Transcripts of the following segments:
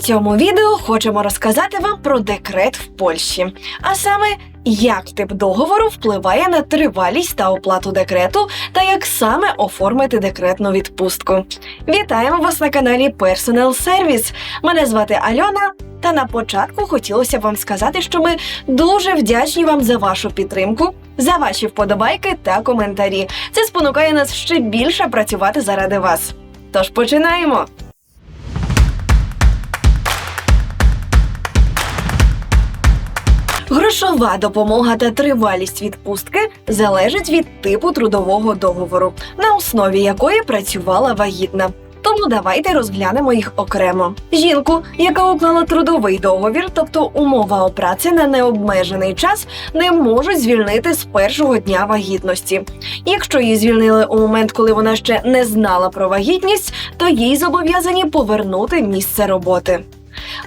цьому відео хочемо розказати вам про декрет в Польщі, а саме як тип договору впливає на тривалість та оплату декрету, та як саме оформити декретну відпустку. Вітаємо вас на каналі Personal Service. Мене звати Альона. Та на початку хотілося б вам сказати, що ми дуже вдячні вам за вашу підтримку, за ваші вподобайки та коментарі. Це спонукає нас ще більше працювати заради вас. Тож починаємо. Грошова допомога та тривалість відпустки залежить від типу трудового договору, на основі якої працювала вагітна. Тому давайте розглянемо їх окремо. Жінку, яка уклала трудовий договір, тобто умова о праці на необмежений час, не можуть звільнити з першого дня вагітності. Якщо її звільнили у момент, коли вона ще не знала про вагітність, то їй зобов'язані повернути місце роботи.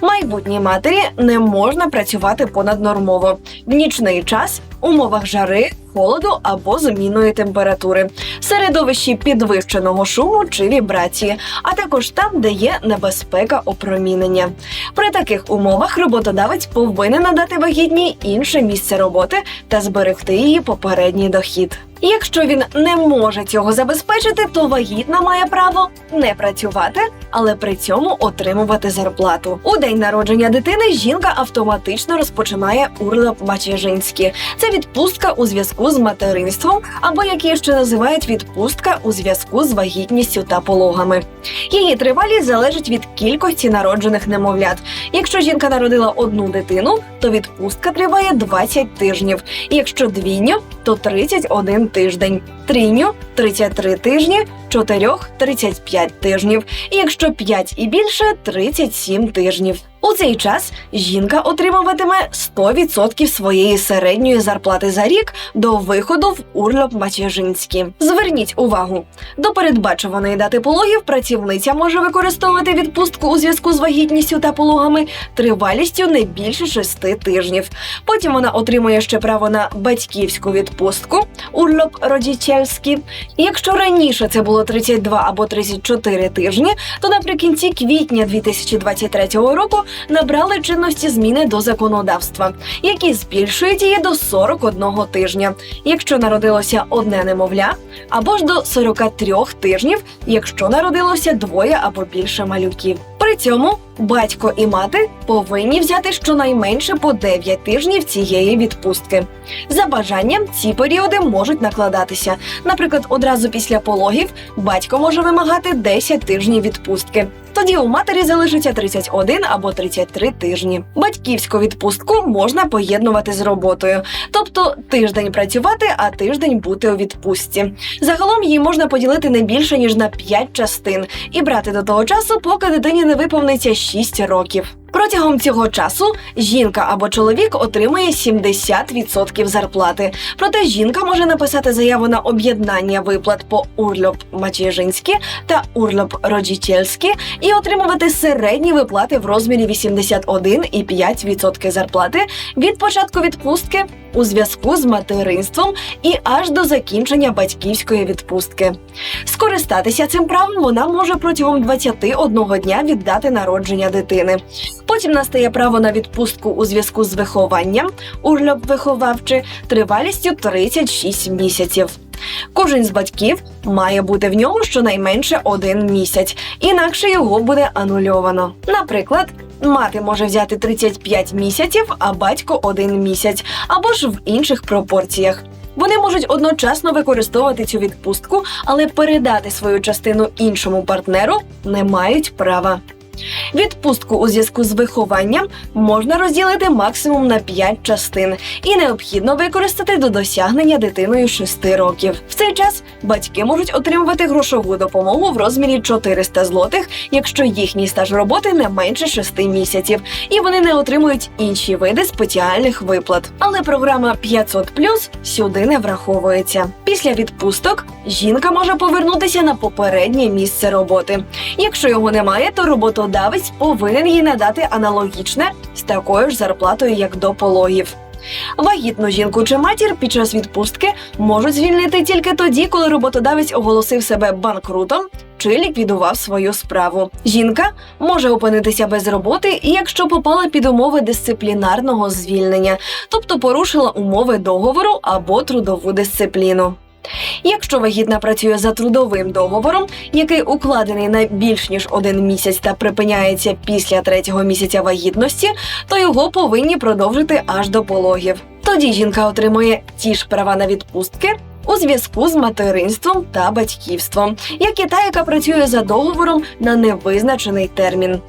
Майбутній матері не можна працювати понаднормово. В нічний час, умовах жари, холоду або змінної температури, середовищі підвищеного шуму чи вібрації, а також там, де є небезпека опромінення. При таких умовах роботодавець повинен надати вагітній інше місце роботи та зберегти її попередній дохід. Якщо він не може цього забезпечити, то вагітна має право не працювати, але при цьому отримувати зарплату. У день народження дитини жінка автоматично розпочинає урлап мачежинські. Це відпустка у зв'язку з материнством, або як її ще називають відпустка у зв'язку з вагітністю та пологами. Її тривалість залежить від кількості народжених немовлят. Якщо жінка народила одну дитину, то відпустка триває 20 тижнів. Якщо двійню, то 31 тиждень, трійню 33 тижні, чотирьох 35 тижнів. Якщо 5 і більше 37 тижнів. У цей час жінка отримуватиме 100% своєї середньої зарплати за рік до виходу в урльоп Мачежинські. Зверніть увагу, до передбачуваної дати пологів працівниця може використовувати відпустку у зв'язку з вагітністю та пологами тривалістю не більше 6 тижнів. Потім вона отримує ще право на батьківську відпустку урльоп родічельські. Якщо раніше це було 32 або 34 тижні, то наприкінці квітня 2023 року набрали чинності зміни до законодавства, які збільшують її до 41 тижня, якщо народилося одне немовля, або ж до 43 тижнів, якщо народилося двоє або більше малюків. При цьому батько і мати повинні взяти щонайменше по 9 тижнів цієї відпустки. За бажанням ці періоди можуть накладатися. Наприклад, одразу після пологів батько може вимагати 10 тижнів відпустки. Тоді у матері залишиться 31 або 33 тижні. Батьківську відпустку можна поєднувати з роботою, тобто тиждень працювати, а тиждень бути у відпустці. Загалом її можна поділити не більше ніж на 5 частин і брати до того часу, поки дитині не виповниться 6 років. Протягом цього часу жінка або чоловік отримує 70% зарплати. Проте жінка може написати заяву на об'єднання виплат по урльоп мачежинські та урльоп роджічельські і отримувати середні виплати в розмірі 81,5% зарплати від початку відпустки у зв'язку з материнством і аж до закінчення батьківської відпустки. Скористатися цим правом вона може протягом 21 дня від дати народження дитини. Потім настає право на відпустку у зв'язку з вихованням, урльоп виховавчи, тривалістю 36 місяців. Кожен з батьків має бути в ньому щонайменше один місяць, інакше його буде анульовано. Наприклад, мати може взяти 35 місяців, а батько один місяць, або ж в інших пропорціях. Вони можуть одночасно використовувати цю відпустку, але передати свою частину іншому партнеру не мають права. Відпустку у зв'язку з вихованням можна розділити максимум на 5 частин і необхідно використати до досягнення дитиною 6 років. В цей час батьки можуть отримувати грошову допомогу в розмірі 400 злотих, якщо їхній стаж роботи не менше 6 місяців, і вони не отримують інші види спеціальних виплат. Але програма 500+, сюди не враховується. Після відпусток жінка може повернутися на попереднє місце роботи. Якщо його немає, то роботодавець повинен їй надати аналогічне з такою ж зарплатою, як до пологів. Вагітну жінку чи матір під час відпустки можуть звільнити тільки тоді, коли роботодавець оголосив себе банкрутом чи ліквідував свою справу. Жінка може опинитися без роботи, якщо попала під умови дисциплінарного звільнення, тобто порушила умови договору або трудову дисципліну. Якщо вагітна працює за трудовим договором, який укладений на більш ніж один місяць та припиняється після третього місяця вагітності, то його повинні продовжити аж до пологів. Тоді жінка отримує ті ж права на відпустки. У зв'язку з материнством та батьківством, як і та, яка працює за договором на невизначений термін.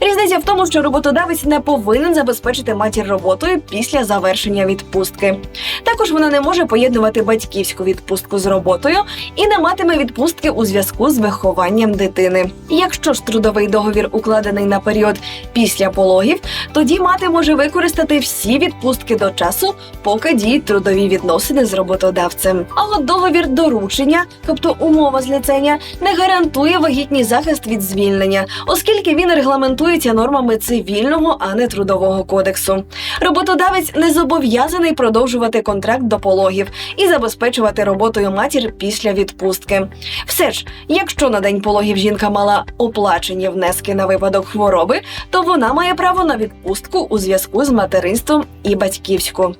Різниця в тому, що роботодавець не повинен забезпечити матір роботою після завершення відпустки. Також вона не може поєднувати батьківську відпустку з роботою і не матиме відпустки у зв'язку з вихованням дитини. Якщо ж трудовий договір укладений на період після пологів, тоді мати може використати всі відпустки до часу, поки діють трудові відносини з роботодавцем. А от договір доручення, тобто умова зліцення, не гарантує вагітній захист від звільнення, оскільки він регламентується нормами цивільного, а не трудового кодексу. Роботодавець не зобов'язаний продовжувати контракт до пологів і забезпечувати роботою матір після відпустки. Все ж, якщо на день пологів жінка мала оплачені внески на випадок хвороби, то вона має право на відпустку у зв'язку з материнством і батьківську.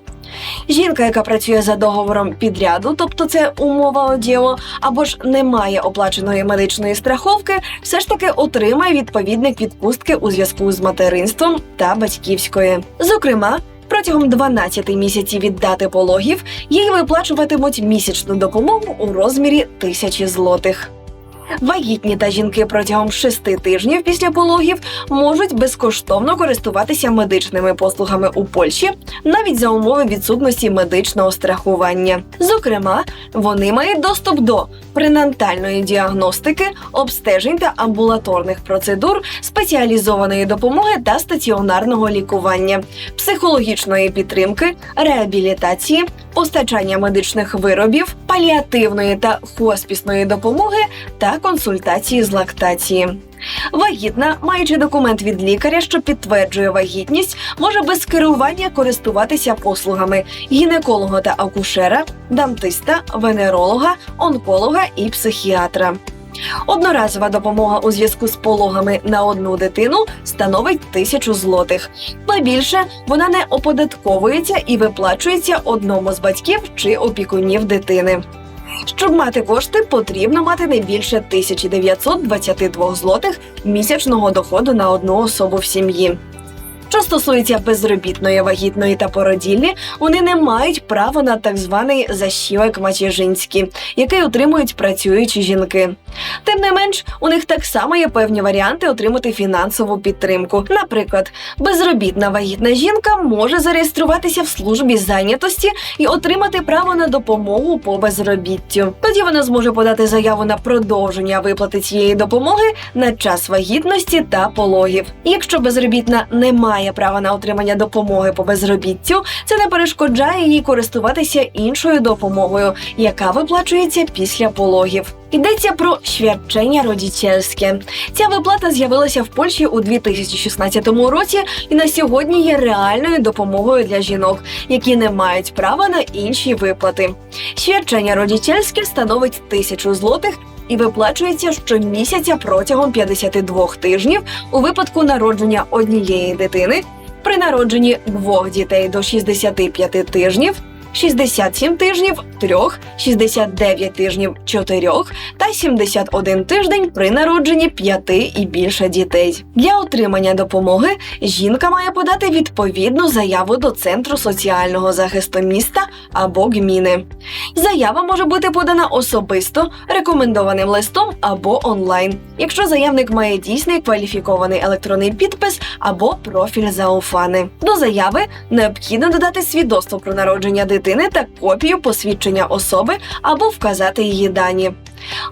Жінка, яка працює за договором підряду, тобто це умова одіо, або ж не має оплаченої медичної страховки, все ж таки отримає відповідник відпустки у зв'язку з материнством та батьківської. Зокрема. Протягом 12 місяців від дати пологів їй виплачуватимуть місячну допомогу у розмірі тисячі злотих. Вагітні та жінки протягом шести тижнів після пологів можуть безкоштовно користуватися медичними послугами у Польщі, навіть за умови відсутності медичного страхування. Зокрема, вони мають доступ до пренатальної діагностики, обстежень та амбулаторних процедур, спеціалізованої допомоги та стаціонарного лікування, психологічної підтримки, реабілітації, постачання медичних виробів, паліативної та хоспісної допомоги та консультації з лактації. Вагітна, маючи документ від лікаря, що підтверджує вагітність, може без керування користуватися послугами гінеколога та акушера, дантиста, венеролога, онколога і психіатра. Одноразова допомога у зв'язку з пологами на одну дитину становить тисячу злотих. Ба більше вона не оподатковується і виплачується одному з батьків чи опікунів дитини. Щоб мати кошти, потрібно мати не більше 1922 злотих місячного доходу на одну особу в сім'ї. Що стосується безробітної, вагітної та породіллі, вони не мають права на так званий защівок матіжинський, який отримують працюючі жінки. Тим не менш, у них так само є певні варіанти отримати фінансову підтримку. Наприклад, безробітна вагітна жінка може зареєструватися в службі зайнятості і отримати право на допомогу по безробіттю. Тоді вона зможе подати заяву на продовження виплати цієї допомоги на час вагітності та пологів. Якщо безробітна не має права на отримання допомоги по безробіттю, це не перешкоджає їй користуватися іншою допомогою, яка виплачується після пологів. Йдеться про świadczenia родительське. Ця виплата з'явилася в Польщі у 2016 році і на сьогодні є реальною допомогою для жінок, які не мають права на інші виплати. Świadczenia родительське становить тисячу злотих. І виплачується щомісяця протягом 52 тижнів у випадку народження однієї дитини, при народженні двох дітей до 65 тижнів, 67 тижнів трьох, 69 тижнів чотирьох та 71 тиждень при народженні п'яти і більше дітей. Для отримання допомоги жінка має подати відповідну заяву до центру соціального захисту міста або гміни. Заява може бути подана особисто, рекомендованим листом або онлайн, якщо заявник має дійсний кваліфікований електронний підпис або профіль зауфани. До заяви необхідно додати свідоцтво про народження дитини та копію посвідчення особи або вказати її дані.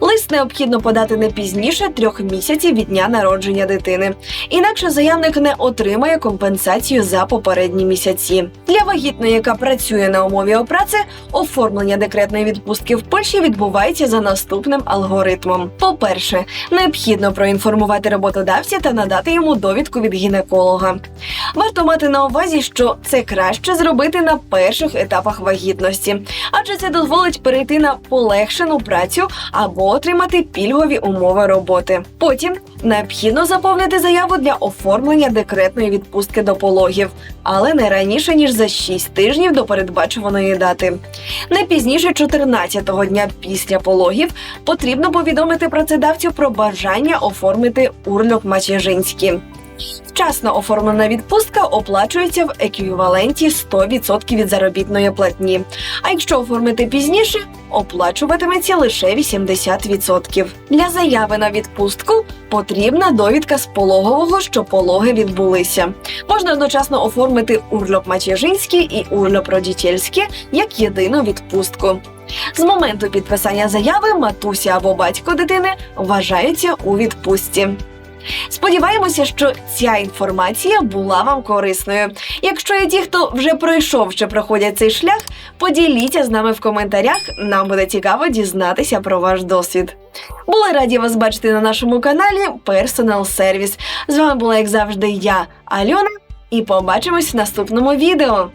Лист необхідно подати не пізніше трьох місяців від дня народження дитини, інакше заявник не отримає компенсацію за попередні місяці. Для вагітної, яка працює на умові опраці, оформлення декретної відпустки в Польщі відбувається за наступним алгоритмом. По-перше, необхідно проінформувати роботодавця та надати йому довідку від гінеколога. Варто мати на увазі, що це краще зробити на перших етапах вагітності, адже це дозволить перейти на полегшену працю або отримати пільгові умови роботи. Потім необхідно заповнити заяву для оформлення декретної відпустки до пологів, але не раніше ніж за 6 тижнів до передбачуваної дати. Не пізніше 14-го дня після пологів потрібно повідомити працедавцю про бажання оформити урльок Мачежинський. Вчасно оформлена відпустка оплачується в еквіваленті 100% від заробітної платні. А якщо оформити пізніше, оплачуватиметься лише 80%. Для заяви на відпустку потрібна довідка з пологового, що пологи відбулися. Можна одночасно оформити урльок Мачежинський і урльок Родітєльське як єдину відпустку. З моменту підписання заяви матуся або батько дитини вважаються у відпустці. Сподіваємося, що ця інформація була вам корисною. Якщо є ті, хто вже пройшов чи проходять цей шлях, поділіться з нами в коментарях. Нам буде цікаво дізнатися про ваш досвід. Були раді вас бачити на нашому каналі Personal Service. З вами була, як завжди, я, Альона, і побачимось в наступному відео.